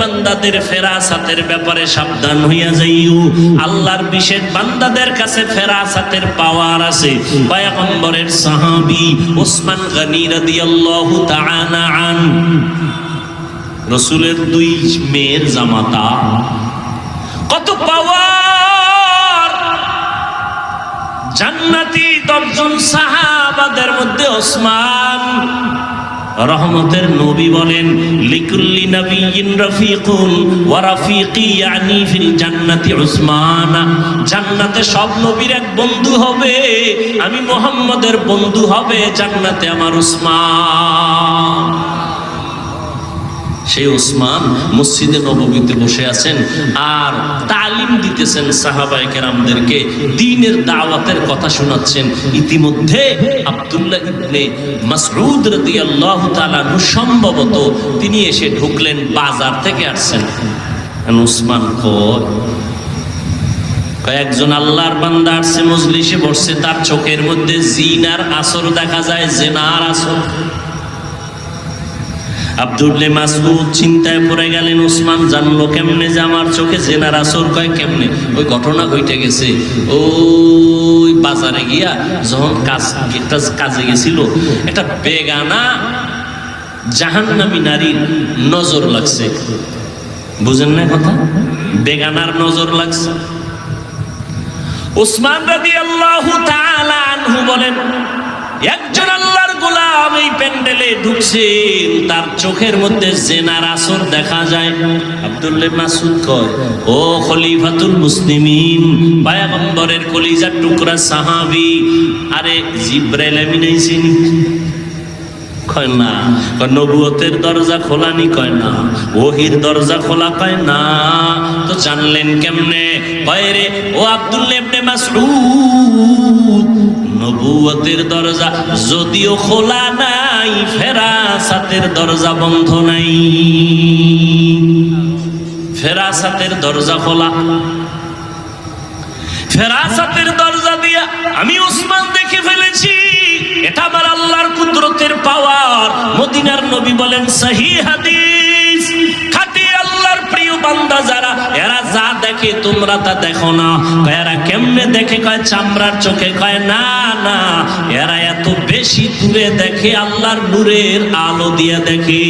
বান্দাদের ফেরাসাতের ব্যাপারে সাবধান হইয়া যাইও। আল্লাহর বিশেষ বান্দাদের কাছে ফেরাসাতের পাওয়ার আছে। পয়গম্বরের সাহাবী ওসমান গনি রাদিয়াল্লাহু তাআলা আন। রসুলের দুই মেয়ের জামাতা। কত পাওয়ার! জান্নাতি দশজন সাহাবাদের মধ্যে ওসমান রহমতের নবী বলেন, লিকুল্লি নবীন রফিকুন ওয়া রাফিকি ইয়ানি ফিল জান্নাতি উসমান। জান্নাতে সব নবীর এক বন্ধু হবে, আমি মোহাম্মদের বন্ধু হবে জান্নাতে আমার উসমান। সেই ওসমান মসজিদে নবমীতে বসে আছেন আর তালিম দিতেছেন সাহাবায়ে কেরামদেরকে, দিনের দাওয়াতের কথা শোনাচ্ছেন। ইতিমধ্যে আব্দুল্লাহ ইবনে মাসউদ রাদিয়াল্লাহু তাআলা সম্ভবত তিনি এসে ঢুকলেন, বাজার থেকে আসছেন। ওসমান কয় কয়েকজন আল্লাহর বান্দা আসছে, মজলিসে বসছে, তার চোখের মধ্যে জিনার আসর দেখা যায়, জেনার আসর। আব্দুল্লে মাসুদ চিন্তায় পড়ে গেলেন, ওসমান জানলো কেমনে যে আমার চোখে জেনার আসর কয় কেমনে? ওই ঘটনা ঘটে গেছে। ওই বাজারে গিয়া যখন কাজ, একটা কাজে গেছিল, একটা বেগানা জাহান্নামী নারীর নজর লাগছে। বুঝেন না কথা? বেগানার নজর লাগছে। ওসমান রাদি আল্লাহ বলেন, একজন প্যান্ডেলে ঢুকছেন তার চোখের মধ্যে জেনার আসর দেখা যায়। আব্দুল্লাহ মাসুদ কয়, ও খলিফাতুল মুসলিমিন, পায়গম্বরের কলিজার টুকরা সাহাবি, আরে জিব্রাইল আমিন আইছেন? কয়, না। কয় নবুয়তের দরজা খোলানি কয়, না। ওহির দরজা খোলা কয়, না। তো জানলেন কেমনে? কয় রে, ও আব্দুল্লাহ ইবনে নবুয়তের দরজা যদিও খোলা নাই, ফেরাসাতের দরজা বন্ধ নাই। ফেরাসাতের দরজা খোলা। ফেরাসাতের দরজা দিয়া আমি উসমান দেখে ফেলেছি, এটা আমার আল্লাহর কুদরতের পাওয়ার মদিনার নবী বলেন, সহি হাদিস। বান্দা যারা, এরা যা দেখে তোমরা তা দেখো না। এরা কেমনে দেখে? কয়, চামড়ার চোখে। কয়, না না, এরা এত বেশি দূরে দেখে, আল্লাহর নূরের আলো দিয়ে দেখে।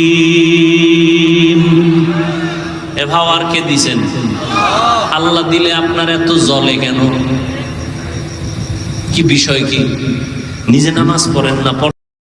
এ ভাওয়ার কে দিছেন? আল্লাহ দিলে আপনার এত জলে কেন? কি বিষয় কি? নিজে নামাজ পড়েন না